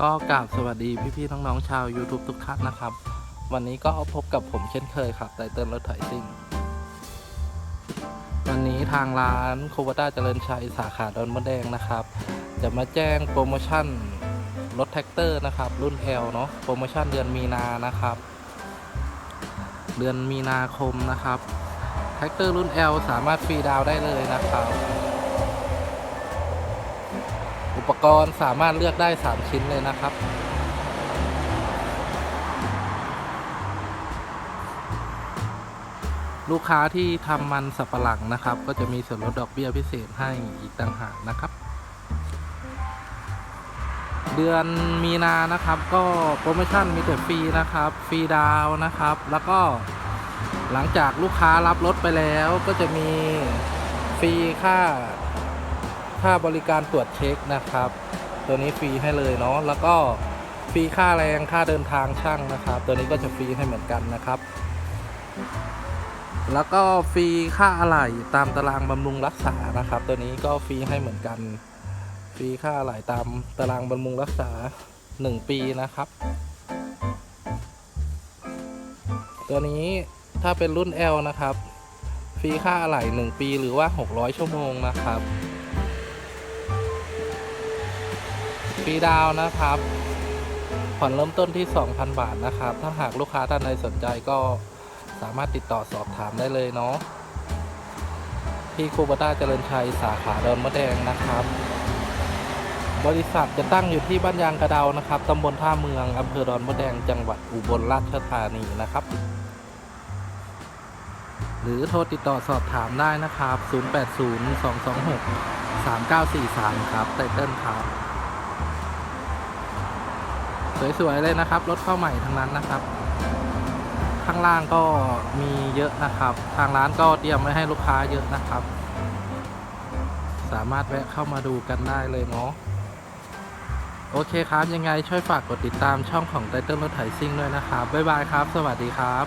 ก็กราบสวัสดีพี่ๆน้องๆชาว YouTube ทุกท่านนะครับ วันนี้ก็พบกับผมเช่นเคยครับไตเติ้ลรถไถซิ่ง วันนี้ทางร้านโควต้าเจริญชัยสาขาดอนมะแดงนะครับ จะมาแจ้งโปรโมชั่นรถแท็กเตอร์นะครับ รุ่น L เนาะโปรโมชั่นเดือนมีนานะครับ เดือนมีนาคมนะครับแท็กเตอร์รุ่น L สามารถฟรีดาวได้เลยนะครับ อุปกรณ์สามารถเลือกได้ 3 ชิ้นเลยนะครับ ลูกค้าที่ทำมันสับปะหลังนะครับ ก็จะมีส่วนลดดอกเบี้ยพิเศษให้อีกต่างหากนะครับ เดือนมีนานะครับ ก็โปรโมชั่นมีแต่ฟรีนะครับ ฟรีดาวน์นะครับ แล้วก็หลังจากลูกค้ารับรถไปแล้วก็จะมีฟรีค่า ค่าบริการตรวจเช็คนะครับ ตัวนี้ฟรีให้เลยเนาะแล้วก็ฟรีค่าแรงค่าเดินทางช่างนะครับ ตัวนี้ก็จะฟรีให้เหมือนกันนะครับ แล้วก็ฟรีค่าอะไหล่ตามตารางบำรุงรักษานะครับ ตัวนี้ก็ฟรีให้เหมือนกัน ฟรีค่าอะไหล่ตามตารางบำรุงรักษา 1 ปีนะครับ ตัวนี้ถ้าเป็นรุ่น L นะครับ ฟรีค่าอะไหล่1ปีหรือว่า 600 ชั่วโมงนะครับ ฟรีดาวนะครับ ผ่อนเริ่มต้นที่ 2,000 บาทนะครับ ถ้าหากลูกค้าท่านใดสนใจก็สามารถติดต่อสอบถามได้เลยเนาะที่คูบต้าเจริญชัยสาขาดอนมะแดงนะครับ บริษัทจะตั้งอยู่ที่บ้านยางกระเดานะครับตำบลท่าเมืองอำเภอดอนมะแดงจังหวัดอุบลราชธานีนะครับ หรือโทรติดต่อสอบถามได้นะครับ 0802263943 ครับไตเติ้ลครับ สวยๆเลยนะครับ รถเข้าใหม่ทั้งนั้นนะครับ ข้างล่างก็มีเยอะนะครับ ทางร้านก็เตรียมไว้ให้ลูกค้าเยอะนะครับ สามารถแวะเข้ามาดูกันได้เลยเนาะโอเคครับ ยังไงช่วยฝากกดติดตามช่องของไตเติ้ลรถไถซิ่งด้วยนะครับ บ๊ายบายครับ สวัสดีครับ